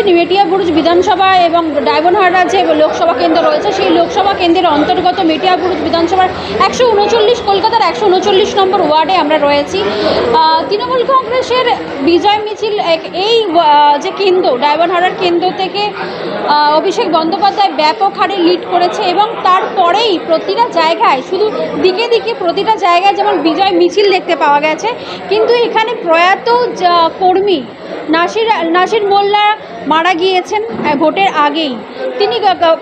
রয়েছে মেটিয়া বুরুজ বিধানসভা এবং ডায়মন্ডহাটা যে লোকসভা কেন্দ্র রয়েছে। সেই লোকসভা কেন্দ্রের অন্তর্গত মেটিয়া বুরুজ বিধানসভার একশো উনচল্লিশ, কলকাতার একশো উনচল্লিশ নম্বর ওয়ার্ডে আমরা রয়েছি। তৃণমূল কংগ্রেসের বিজয় মিছিল এই যে কেন্দ্র ডায়মন্ডহাটার কেন্দ্র থেকে অভিষেক বন্দ্যোপাধ্যায় ব্যাপক হারে লিড করেছে এবং তারপরেই প্রতিটা জায়গায়, শুধু দিকে দিকে প্রতিটা জায়গায় যেমন বিজয় মিছিল দেখতে পাওয়া গেছে, কিন্তু এখানে প্রয়াত কর্মী নাসির নাসির মোল্লা মারা গিয়েছেন ভোটের আগেই। তিনি গ-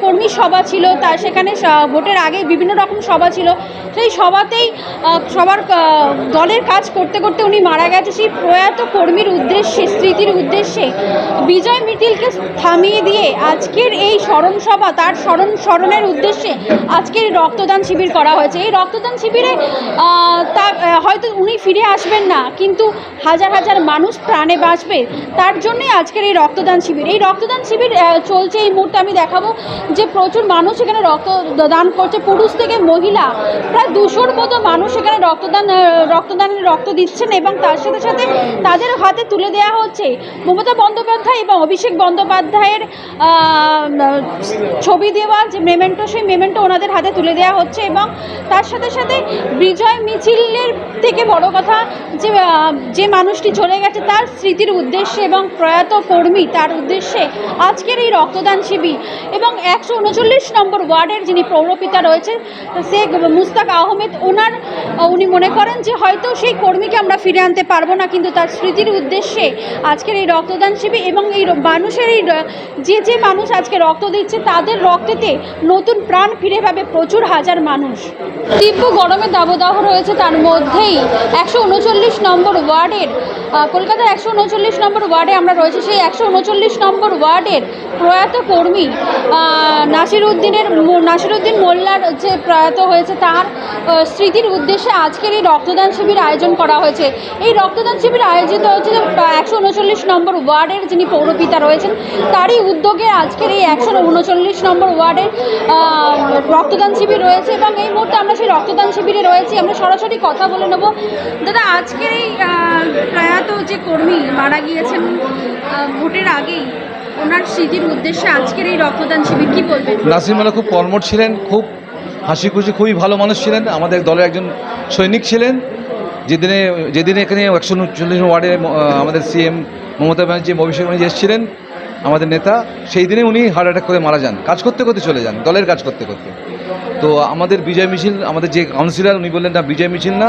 কর্মী সভা ছিল তার সেখানে ভোটের আগে বিভিন্ন রকম সভা ছিল। সেই সভাতেই সবার দলের কাজ করতে করতে উনি মারা গেছে। সেই প্রয়াত কর্মীর উদ্দেশ্যে, স্মৃতির উদ্দেশ্যে বিজয় মিটিলকে থামিয়ে দিয়ে আজকের এই স্মরণ সভা, তার স্মরণ, স্মরণের উদ্দেশ্যে আজকের রক্তদান শিবির করা হয়েছে। এই রক্তদান শিবিরে তা, হয়তো উনি ফিরে আসবেন না, কিন্তু হাজার হাজার মানুষ প্রাণে বাঁচবে, তার জন্যই আজকের এই রক্তদান শিবির। এই রক্তদান শিবির চলছে এই মুহূর্তে আমি দেখাবো যে প্রচুর মানুষ এখানে রক্ত দান করছে। পুরুষ থেকে মহিলা, প্রায় দুশোর মতো মানুষ এখানে রক্তদান রক্তদানের রক্ত দিচ্ছেন এবং তার সাথে সাথে তাদের হাতে তুলে দেওয়া হচ্ছে মমতা বন্দ্যোপাধ্যায় এবং অভিষেক বন্দ্যোপাধ্যায়ের ছবি দেওয়া, যে মেমেন্টো, সেই মেমেন্টো ওনাদের হাতে তুলে দেওয়া হচ্ছে এবং তার সাথে সাথে বিজয় মিছিলের থেকে বড় কথা যে যে মানুষটি চলে গেছে তার স্মৃতির উদ্দেশ্যে এবং প্রয়াত কর্মী তার উদ্দেশ্যে আজকের এই রক্তদান শিবির। এবং একশো উনচল্লিশ নম্বর ওয়ার্ডের যিনি পৌরপিতা রয়েছেন, শেখ মুস্তাক আহমেদ, ওনার উনি মনে করেন যে হয়তো সেই কর্মীকে আমরা ফিরে আনতে পারব না, কিন্তু তার স্মৃতির উদ্দেশ্যে আজকের এই রক্তদান শিবির এবং এই মানুষের এই যে যে মানুষ আজকে রক্ত দিচ্ছে, তাদের রক্তেতে নতুন প্রাণ ফিরে পাবে প্রচুর হাজার মানুষ। তীব্র গরমে দাবদাহ রয়েছে তার মধ্যেই। একশো উনচল্লিশ নম্বর ওয়ার্ডের কলকাতার একশো উনচল্লিশ নম্বর ওয়ার্ডে আমরা রয়েছি। সেই একশো উনচল্লিশ নম্বর ওয়ার্ডের প্রয়াত কর্মী নাসির উদ্দিনের নাসির উদ্দিন মোল্লার যে প্রয়াত হয়েছে তার স্মৃতির উদ্দেশ্যে আজকের এই রক্তদান শিবির আয়োজন করা হয়েছে। এই রক্তদান শিবির আয়োজিত হচ্ছে যে একশো উনচল্লিশ নম্বর ওয়ার্ডের যিনি পৌরপিতা রয়েছেন তারই উদ্যোগে আজকের এই একশো উনচল্লিশ নম্বর ওয়ার্ডের রক্তদান শিবির রয়েছে এবং এই মুহূর্তে আমরা সেই রক্তদান শিবিরে রয়েছি। আমরা সরাসরি কথা বলে নেব। দাদা আজকের এই আহ, প্রয়াত যে কর্মী মারা গিয়েছেন ভোটের আগেই, ওনার স্মৃতির উদ্দেশ্যে আজকের এই রক্তদান শিবির কি বলবেন? নাসির মালা খুব কর্মঠ ছিলেন, খুব হাসি খুশি খুবই ভালো মানুষ ছিলেন। আমাদের দলের একজন সৈনিক ছিলেন। যেদিনে যেদিনে এখানে একশো উনচল্লিশ ওয়ার্ডে আমাদের সিএম মমতা ব্যানার্জি, অভিষেক ব্যানার্জি এসেছিলেন, আমাদের নেতা, সেই দিনে উনি হার্ট অ্যাটাক করে মারা যান। কাজ করতে করতে চলে যান, দলের কাজ করতে করতে। তো আমাদের বিজয় মিছিল, আমাদের যে কাউন্সিলর উনি বললেন, না, বিজয় মিছিল না,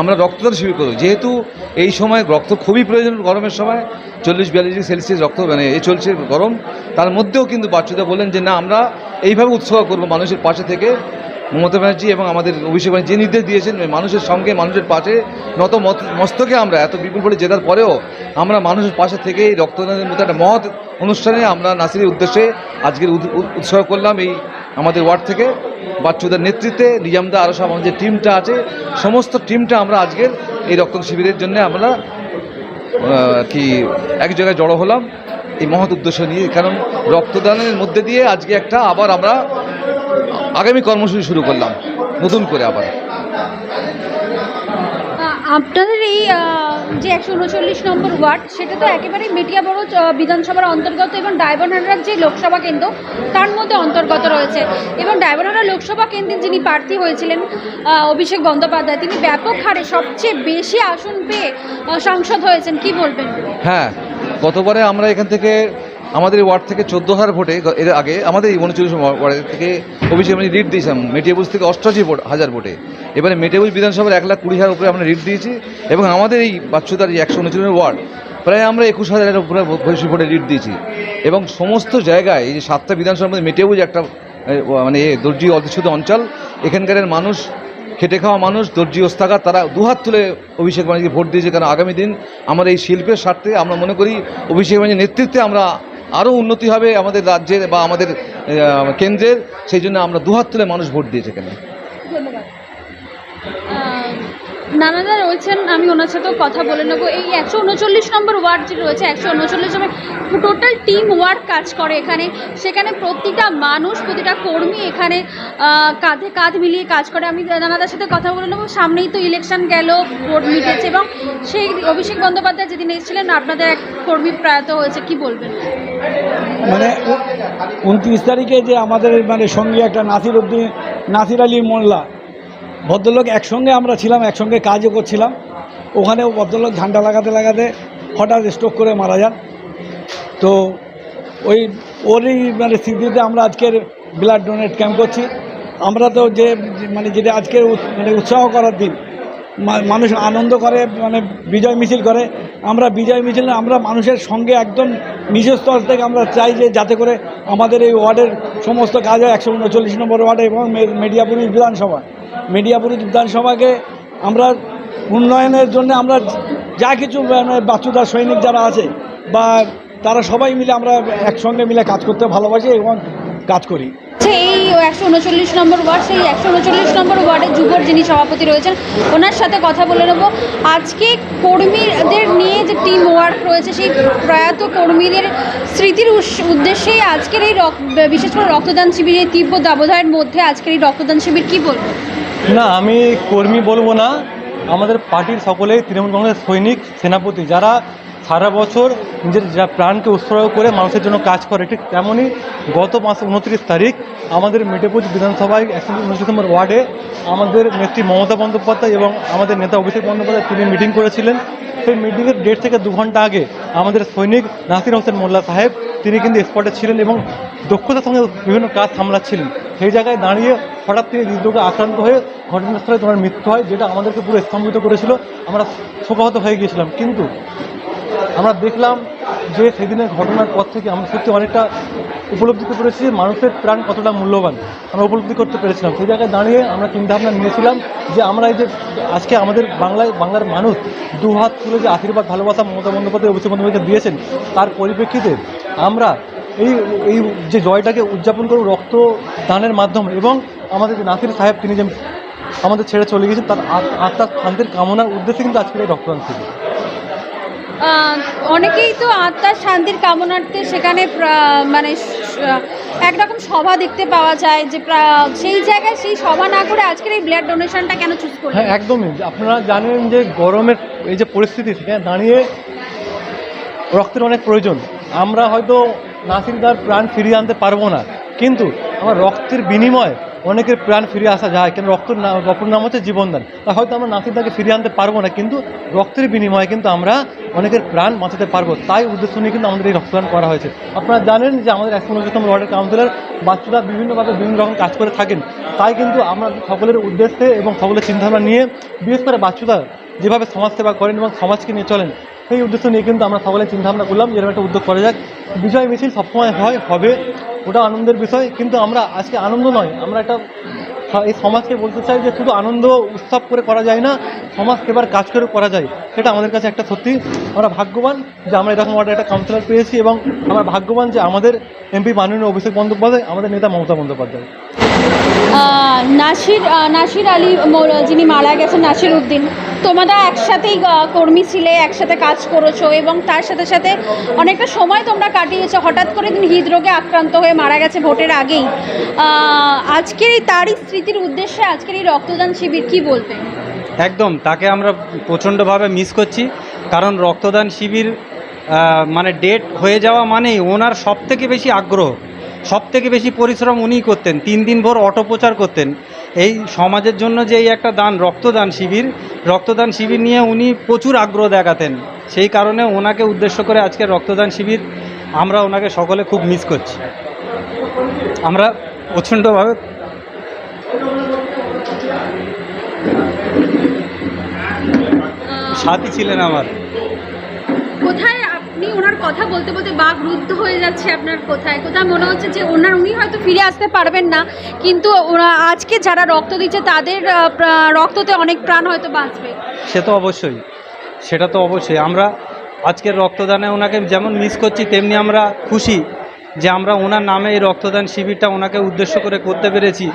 আমরা রক্তদান শিবির করব। যেহেতু এই সময় রক্ত খুবই প্রয়োজন গরমের সময়, চল্লিশ বিয়াল্লিশ ডিগ্রি সেলসিয়াস রক্ত মানে এ চলছে গরম। তার মধ্যেও কিন্তু বাচ্চারা বললেন যে, না, আমরা এইভাবে উৎসাহ করব মানুষের পাশে থেকে। মমতা ব্যানার্জি এবং আমাদের অভিষেক ব্যানার্জি যে নির্দেশ দিয়েছেন, মানুষের সঙ্গে মানুষের পাশে, নত মস্তকে আমরা এত বিপুল ভোটে জেতার পরেও আমরা মানুষের পাশে থেকে এই রক্তদানের মতো একটা মহৎ অনুষ্ঠানে আমরা নাসিরের উদ্দেশ্যে আজকের উৎসর্গ করলাম এই আমাদের ওয়ার্ড থেকে। বাচ্চুদের নেতৃত্বে নিজামদা আরও সব যে টিমটা আছে, সমস্ত টিমটা আমরা আজকের এই রক্ত শিবিরের জন্য আমরা কি এক জায়গায় জড়ো হলাম। এই মহৎ উদ্দেশ্য নিয়ে, কারণ রক্তদানের মধ্যে দিয়ে আজকে একটা আবার আমরা আগামী কর্মসূচি শুরু করলাম, নতুন করে আবার। আপনাদের এই যে একশো উনচল্লিশ নম্বর ওয়ার্ড, সেটা তো একেবারেই মেটিয়া বড় বিধানসভার অন্তর্গত এবং ডায়মন্ডহাটার যে লোকসভা কেন্দ্র, তার মধ্যে অন্তর্গত রয়েছে। এবং ডায়মন্ডহাটা লোকসভা কেন্দ্রে যিনি প্রার্থী হয়েছিলেন অভিষেক বন্দ্যোপাধ্যায়, তিনি ব্যাপক হারে সবচেয়ে বেশি আসন পেয়ে সাংসদ হয়েছেন। কি বলবেন? হ্যাঁ গতবারে আমরা এখান থেকে আমাদের ওয়ার্ড থেকে চোদ্দ হাজার ভোটে এর আগে আমাদের এই উনচল্লিশ ওয়ার্ড থেকে অভিষেক আমি রিট দিয়েছিলাম, মেটিয়াবুজ থেকে অষ্টাশি ভোট, হাজার ভোটে। এবারে মেটিয়াবুজ বিধানসভার এক লাখ কুড়ি হাজার উপরে আমরা রিট দিয়েছি এবং আমাদের এই বাচ্চুদার একশো উনচল্লিশ ওয়ার্ড, প্রায় আমরা একুশ হাজারের উপরে বেশি ভোটে রিট দিয়েছি। এবং সমস্ত জায়গায় এই যে সাতটা বিধানসভার মধ্যে মেটিয়াবুজ একটা মানে দর্জি অধিষ্ঠিত অঞ্চল, এখানকার মানুষ, খেটে খাওয়া মানুষ, দর্জি ওস্তাকার তারা দুহাত তুলে অভিষেক ব্যানার্জিকে ভোট দিয়েছে। কারণ আগামী দিন আমার এই শিল্পের স্বার্থে আমরা মনে করি অভিষেক ব্যানার্জির নেতৃত্বে আমরা আরও উন্নতি হবে আমাদের রাজ্যের বা আমাদের কেন্দ্রের, সেই জন্য আমরা দুহাত তুলে মানুষ ভোট দিয়েছে এখানে। নানাদা রয়েছেন, আমি ওনার সাথেও কথা বলে নেব। এই একশো উনচল্লিশ নম্বর ওয়ার্ড যে রয়েছে, একশো উনচল্লিশ নম্বর টোটাল টিম ওয়ার্ক কাজ করে এখানে। সেখানে প্রতিটা মানুষ, প্রতিটা কর্মী এখানে কাঁধে কাঁধ মিলিয়ে কাজ করে। আমি নানাদার সাথে কথা বলে নেব। সামনেই তো ইলেকশন গেল, ভোট মিটেছে এবং সেই অভিষেক বন্দ্যোপাধ্যায় যেদিন এসেছিলেন, আপনাদের এক কর্মী প্রয়াত হয়েছে। কি বলবেন? মানে উনত্রিশ তারিখে যে আমাদের মানে সঙ্গে একটা নাসির উদ্দিন নাসির আলী মোল্লা ভদ্রলোক একসঙ্গে আমরা ছিলাম, একসঙ্গে কাজও করছিলাম। ওখানেও ভদ্রলোক ঝান্ডা লাগাতে লাগাতে হঠাৎ স্ট্রোক করে মারা যান। তো ওই ওরই মানে স্মৃতিতে আমরা আজকের ব্লাড ডোনেট ক্যাম্প করছি। আমরা তো যে মানে যেটা আজকের মানে উৎসাহ করার দিন মানুষ আনন্দ করে মানে বিজয় মিছিল করে। আমরা বিজয় মিছিল আমরা মানুষের সঙ্গে একদম নিজের স্তর থেকে আমরা চাই যে যাতে করে আমাদের এই ওয়ার্ডের সমস্ত কাজ হয়, একশো উনচল্লিশ নম্বর ওয়ার্ডে এবং মেডিয়াপুরি বিধানসভা। মেডিয়াপুরি বিধানসভাকে আমরা উন্নয়নের জন্য আমরা যা কিছু মানে বাচ্চুদার সৈনিক যারা আছে বা তারা সবাই মিলে আমরা একসঙ্গে মিলে কাজ করতে ভালোবাসি এবং কাজ করি। আচ্ছা এই একশো উনচল্লিশ নম্বর ওয়ার্ড, সেই একশো উনচল্লিশ নম্বর ওয়ার্ডে যুবর যিনি সভাপতি রয়েছেন, ওনার সাথে কথা বলে নেব। আজকে কর্মীদের নিয়ে যে টিম ওয়ার্ক রয়েছে, সেই প্রয়াত কর্মীদের স্মৃতির উদ্দেশ্যেই আজকের এই বিশেষ করে রক্তদান শিবির এই তীব্র দাবদাহের মধ্যে আজকের এই রক্তদান শিবির কী বলবেন না, আমি কর্মী বলব না। আমাদের পার্টির সকলেই তৃণমূল কংগ্রেস সৈনিক, সেনাপতি। যারা সারা বছর নিজের যা প্রাণকে উৎসর্গ করে মানুষের জন্য কাজ করে, ঠিক তেমনই গত মাস উনত্রিশ তারিখ আমাদের মেটেপুর বিধানসভায় একশো উনত্রিশ নম্বর ওয়ার্ডে আমাদের নেত্রী মমতা বন্দ্যোপাধ্যায় এবং আমাদের নেতা অভিষেক বন্দ্যোপাধ্যায় তিনি মিটিং করেছিলেন। সেই মিটিংয়ের ডেট থেকে দু ঘণ্টা আগে আমাদের সৈনিক নাসির হোসেন মোল্লা সাহেব তিনি কিন্তু স্পটে ছিলেন এবং দক্ষতার সঙ্গে বিভিন্ন কাজ সামলাচ্ছিলেন। সেই জায়গায় দাঁড়িয়ে হঠাৎ তিনি হৃদরোগে আক্রান্ত হয়ে ঘটনাস্থলে তোমার মৃত্যু হয়, যেটা আমাদেরকে পুরো স্তম্ভিত করেছিল। আমরা শোকাহত হয়ে গিয়েছিলাম। কিন্তু আমরা দেখলাম যে সেদিনের ঘটনার পর থেকে আমরা সত্যি অনেকটা উপলব্ধি করতে পেরেছি মানুষের প্রাণ কতটা মূল্যবান। আমরা উপলব্ধি করতে পেরেছিলাম। সেই জায়গায় দাঁড়িয়ে আমরা চিন্তাভাবনা নিয়েছিলাম যে আমরা এই যে আজকে আমাদের বাংলায় বাংলার মানুষ দু হাত তুলে যে আশীর্বাদ ভালোবাসা মমতা বন্দ্যোপাধ্যায় অভিষেক বন্দ্যোপাধ্যায়কে দিয়েছেন তার পরিপ্রেক্ষিতে আমরা এই এই যে জয়টাকে উদযাপন করব রক্ত দানের মাধ্যমে এবং আমাদের যে নাসির সাহেব তিনি যে আমাদের ছেড়ে চলে গেছেন তার আত- আত্মার শান্তির কামনার উদ্দেশ্যে কিন্তু আজকের এই রক্তদান আহ, অনেকেই তো আত্মার শান্তির কামনার্থে সেখানে মানে একরকম সভা দেখতে পাওয়া যায় যে সেই জায়গায় সেই সভা না করে আজকের এই ব্লাড ডোনেশনটা কেন চুজ করলেন? হ্যাঁ একদমই। আপনারা জানেন যে গরমের এই যে পরিস্থিতি সেখানে দাঁড়িয়ে রক্তের অনেক প্রয়োজন। আমরা হয়তো নাসিরদার প্রাণ ফিরিয়ে আনতে পারব না। কিন্তু আমার রক্তের বিনিময়ে অনেকের প্রাণ ফিরে আসা যায়, কেন রক্ত নাম রক্তের নাম হচ্ছে জীবনদান তা হয়তো আমরা নাসিরদাকে ফিরিয়ে আনতে পারব না, কিন্তু রক্তের বিনিময়ে কিন্তু আমরা অনেকের প্রাণ বাঁচাতে পারব। তাই উদ্দেশ্য নিয়ে কিন্তু আমাদের এই রক্তদান করা হয়েছে। আপনারা জানেন যে আমাদের একশো উনষাটতম ওয়ার্ডের কাউন্সিলর, বাচ্চারা বিভিন্নভাবে বিভিন্ন রকম কাজ করে থাকেন। তাই কিন্তু আমরা সকলের উদ্দেশ্যে এবং সকলের চিন্তাভাবনা নিয়ে, বিশেষ করে বাচ্চুদা যেভাবে সমাজসেবা করেন এবং সমাজকে নিয়ে চলেন, সেই উদ্দেশ্য নিয়ে কিন্তু আমরা সকলে চিন্তাভাবনা করলাম। যে এরকম একটা উদ্যোগ করা যাক। বিজয় মিছিল সবসময় হয়, হবে। ওটা আনন্দের বিষয়, কিন্তু আমরা আজকে আনন্দ নয়। আমরা একটা এই সমাজকে বলতে চাই যে শুধু আনন্দ উৎসব করে করা যায় না, সমাজ সেবার কাজ করে করা যায়। সেটা আমাদের কাছে একটা সত্যি। আমরা ভাগ্যবান যে আমরা এরকম একটা একটা কাউন্সিলর পেয়েছি এবং আমরা ভাগ্যবান যে আমাদের এমপি মাননীয় অভিষেক বন্দ্যোপাধ্যায়, আমাদের নেতা মমতা বন্দ্যোপাধ্যায়। নাসির নাসির আলী যিনি মারা গেছেন, নাসির উদ্দিন, তোমরা একসাথেই কর্মী ছিলে, একসাথে কাজ করেছ এবং তার সাথে সাথে অনেকটা সময় তোমরা কাটিয়েছো। হঠাৎ করে তিনি হৃদরোগে আক্রান্ত হয়ে মারা গেছে ভোটের আগেই। আজকের এই তারই স্মৃতির উদ্দেশ্যে আজকের এই রক্তদান শিবির কি বলবে? একদম, তাকে আমরা প্রচণ্ডভাবে মিস করছি। কারণ রক্তদান শিবির মানে ডেট হয়ে যাওয়া মানেই ওনার সব থেকে বেশি আগ্রহ। সব থেকে বেশি পরিশ্রম উনিই করতেন, তিন দিন ভোর অটোপ্রচার করতেন। এই সমাজের জন্য যে এই একটা দান, রক্তদান শিবির রক্তদান শিবির নিয়ে উনি প্রচুর আগ্রহ দেখাতেন। সেই কারণে ওনাকে উদ্দেশ্য করে আজকে রক্তদান শিবির আমরা ওনাকে সকলে খুব মিস করছি। আমরা প্রচণ্ডভাবে সাথী ছিলেন আমার। কোথায় আপনি ওনার কথা বলতে বলতে বাঘ রুদ্ধ হয়ে যাচ্ছে আপনার কোথায়? কোথায় মনে হচ্ছে যে ওনার উনি হয়তো ফিরে আসতে পারবেন না, কিন্তু ওরা আজকে যারা রক্ত দিচ্ছে তাদের রক্ততে অনেক প্রাণ হয়তো বাঁচবে। সে তো অবশ্যই, সেটা তো অবশ্যই। আমরা আজকের রক্তদানে ওনাকে যেমন মিস করছি, তেমনি আমরা খুশি যে আমরা ওনার নামে এই রক্তদান শিবিরটা ওনাকে উদ্দেশ্য করে করতে পেরেছি।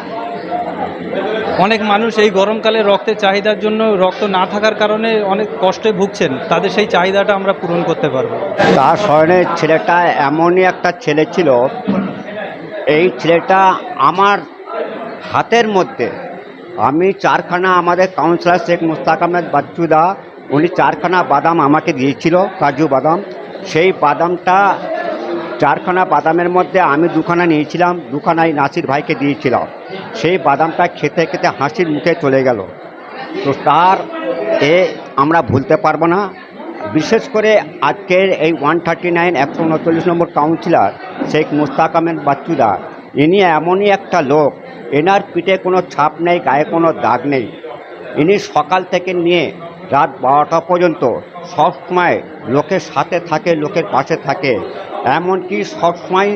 অনেক মানুষ এই গরমকালে রক্তের চাহিদার জন্য রক্ত না থাকার কারণে অনেক কষ্টে ভুগছেন। তাদের সেই চাহিদাটা আমরা পূরণ করতে পারব। তার স্মরণে ছেলেটা এমনই একটা ছেলে ছিল। এই ছেলেটা আমার হাতের মধ্যে। আমি চারখানা আমাদের কাউন্সিলর শেখ মুস্তাক আহমেদ বাচ্চুদা, উনি চারখানা বাদাম আমাকে দিয়েছিল, কাজু বাদাম। সেই বাদামটা চারখানা বাদামের মধ্যে আমি দুখানা নিয়েছিলাম, দুখানাই নাসির ভাইকে দিয়েছিলাম। সেই বাদামটা খেতে খেতে হাসির মুখে চলে গেল। তো তার এ আমরা ভুলতে পারব না। বিশেষ করে আজকের এই ওয়ান থার্টি নাইন একশো উনচল্লিশ নম্বর কাউন্সিলর শেখ মুস্তাক আহমেদ বাচ্চুদা, ইনি এমনই একটা লোক। এনার পিঠে কোনো ছাপ নেই, গায়ে কোনো দাগ নেই। ইনি সকাল থেকে নিয়ে রাত বারোটা পর্যন্ত সবসময় লোকের সাথে থাকে, লোকের পাশে থাকে। এমনকি সবসময়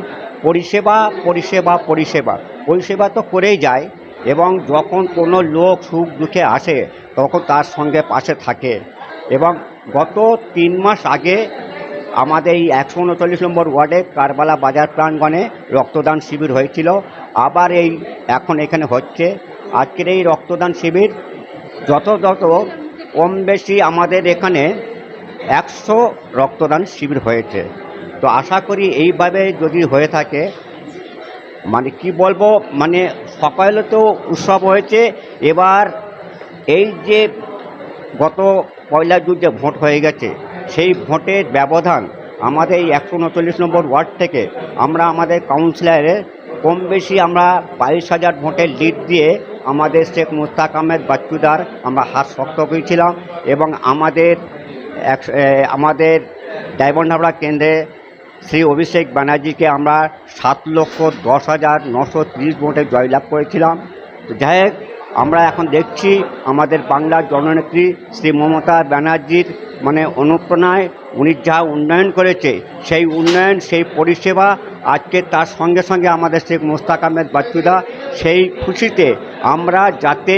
পরিষেবা পরিষেবা পরিষেবা। পরিষেবা তো করেই যায় এবং যখন কোনো লোক সুখ দুঃখে আসে, তখন তার সঙ্গে পাশে থাকে এবং গত তিন মাস আগে আমাদের এই একশো উনচল্লিশ নম্বর ওয়ার্ডে কারবালা বাজার প্রাঙ্গণে রক্তদান শিবির হয়েছিল। আবার এই এখন এখানে হচ্ছে। আজকের এই রক্তদান শিবির যত কম বেশি আমাদের এখানে একশো রক্তদান শিবির হয়েছে। তো আশা করি এইভাবে যদি হয়ে থাকে মানে কি বলব মানে সকালে তো উৎসব হয়েছে। এবার এই যে গত পয়লা জুন যে ভোট হয়ে গেছে, সেই ভোটের ব্যবধান আমাদের এই একশো উনচল্লিশ নম্বর ওয়ার্ড থেকে আমরা আমাদের কাউন্সিলরে কম বেশি আমরা বাইশ হাজার ভোটের লিড দিয়ে আমাদের শেখ মুস্তাক আহমেদ বাচ্চুদার আমরা হাত শক্ত করেছিলাম এবং আমাদের আমাদের ডায়মন্ডহাবড়া কেন্দ্রে শ্রী অভিষেক ব্যানার্জিকে আমরা সাত লক্ষ দশ হাজার নশো তিরিশ ভোটে জয়লাভ করেছিলাম। যাই হোক, আমরা এখন দেখছি আমাদের বাংলার জননেত্রী শ্রী মমতা ব্যানার্জির মানে অনুপ্রেরণায় উনি যা উন্নয়ন করেছে, সেই উন্নয়ন, সেই পরিষেবা আজকে তার সঙ্গে সঙ্গে আমাদের শেখ মোস্তাক আহমেদ বাচ্চুদা, সেই খুশিতে আমরা যাতে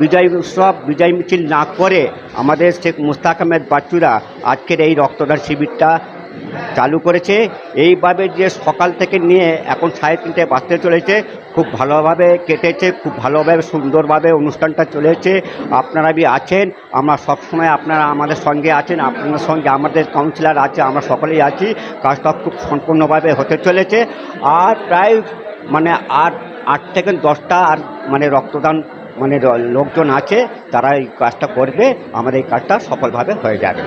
বিজয় উৎসব, বিজয় মিছিল না করে আমাদের শেখ মুস্তাক আহমেদ বাচ্চুরা আজকের এই রক্তদান শিবিরটা চালু করেছে। এইভাবে যে সকাল থেকে নিয়ে এখন সাড়ে তিনটে বাঁচতে চলেছে, খুব ভালোভাবে কেটেছে, খুব ভালোভাবে, সুন্দরভাবে অনুষ্ঠানটা চলেছে। আপনারা বি আছেন, আমরা সবসময় আপনারা আমাদের সঙ্গে আছেন আপনার সঙ্গে আমাদের কাউন্সিলর আছে, আমরা সকলেই আছি। কাজটা খুব সম্পূর্ণভাবে হতে চলেছে। আর প্রায় মানে আট আট থেকে দশটা আর মানে রক্তদান মানে লোকজন আছে, তারা এই কাজটা করবে, আমাদের এই কাজটা সফলভাবে হয়ে যাবে।